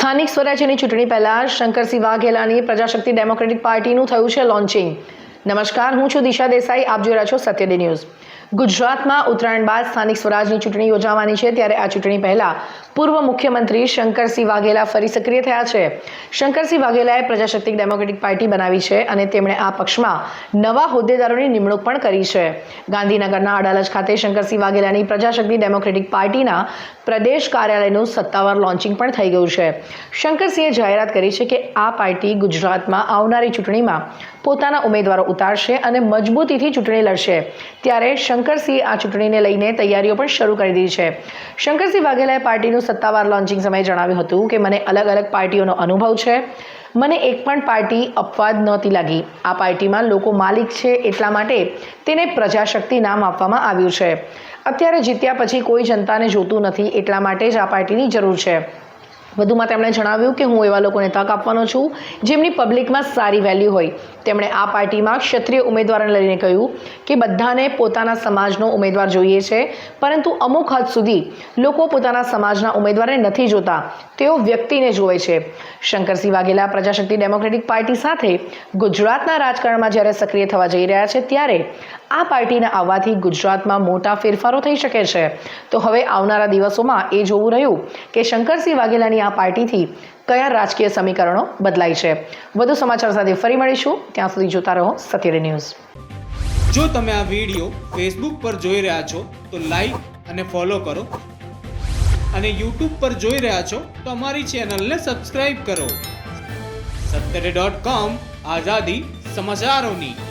સ્થાનિક સ્વરાજ્યની ચૂંટણી પહેલા શંકરસિંહ વાઘેલાની પ્રજાશક્તિ ડેમોક્રેટિક પાર્ટીનું થયું છે લોન્ચિંગ. નમસ્કાર, હું છું દિશા દેસાઈ. આપ જોઈ રહ્યા છો સત્યડે ન્યૂઝ. ગુજરાતમાં ઉત્તરાયણ બાદ સ્થાનિક સ્વરાજની ચૂંટણી યોજાવાની છે ત્યારે આ ચૂંટણી પહેલા પૂર્વ મુખ્યમંત્રી શંકરસિંહ વાઘેલા ફરી સક્રિય થયા છે. શંકરસિંહ વાઘેલાએ પ્રજાશક્તિ ડેમોક્રેટિક પાર્ટી બનાવી છે અને તેમણે આ પક્ષમાં નવા હોદ્દેદારોની નિમણૂક પણ કરી છે. ગાંધીનગરના અડાલજ ખાતે શંકરસિંહ વાઘેલાની પ્રજાશક્તિ ડેમોક્રેટિક પાર્ટીના પ્રદેશ કાર્યાલયનું સત્તાવાર લોન્ચિંગ પણ થઈ ગયું છે. શંકરસિંહે જાહેરાત કરી છે કે આ પાર્ટી ગુજરાતમાં આવનારી ચૂંટણીમાં પોતાના ઉમેદવારો ઉતારશે અને મજબૂતીથી ચૂંટણી લડશે. ત્યારે શંકરસિંહે આ ચૂંટણીને લઈને તૈયારીઓ પણ શરૂ કરી દીધી છે. શંકરસિંહ વાઘેલાએ પાર્ટીનું સત્તાવાર લોન્ચિંગ સમયે જણાવ્યું હતું કે, મને અલગ અલગ પાર્ટીઓનો અનુભવ છે. મને એક પણ પાર્ટી અપવાદ નહોતી લાગી. આ પાર્ટીમાં લોકો માલિક છે એટલા માટે તેને પ્રજાશક્તિ નામ આપવામાં આવ્યું છે. અત્યારે જીત્યા પછી કોઈ જનતાને જોતું નથી એટલા માટે જ આ પાર્ટીની જરૂર છે. વધુમાં તેમણે જણાવ્યું કે હું એવા લોકોને તક આપવાનો છું જેમની પબ્લિકમાં સારી વેલ્યુ હોય. તેમણે આ પાર્ટીમાં ક્ષત્રિય ઉમેદવારને લઈને કહ્યું કે બધાને પોતાના સમાજનો ઉમેદવાર જોઈએ છે, પરંતુ અમુક હદ સુધી લોકો પોતાના સમાજના ઉમેદવારને નથી જોતા. તેઓ વ્યક્તિને જોવે છે. શંકરસિંહ વાઘેલા પ્રજાશક્તિ ડેમોક્રેટિક પાર્ટી સાથે ગુજરાતના રાજકારણમાં જ્યારે સક્રિય થવા જઈ રહ્યા છે ત્યારે આ પાર્ટીના આવવાથી ગુજરાતમાં મોટા ફેરફારો થઈ શકે છે. તો હવે આવનારા દિવસોમાં એ જોવું રહ્યું કે શંકરસિંહ વાઘેલાની આ પાર્ટીથી કયા રાજકીય સમીકરણો બદલાય છે? વધુ સમાચાર સાથે ફરી મળીશું. ત્યાં સુધી જોતા રહો સત્યરે ન્યૂઝ. જો તમે આ વીડિયો ફેસબુક પર જોઈ રહ્યા છો, તો લાઈક અને ફોલો કરો. અને યુટ્યુબ પર જોઈ રહ્યા છો, તો અમારી ચેનલને સબસ્ક્રાઈબ કરો. સત્તરે ડોટ કોમ આઝાદી સમાચારોની.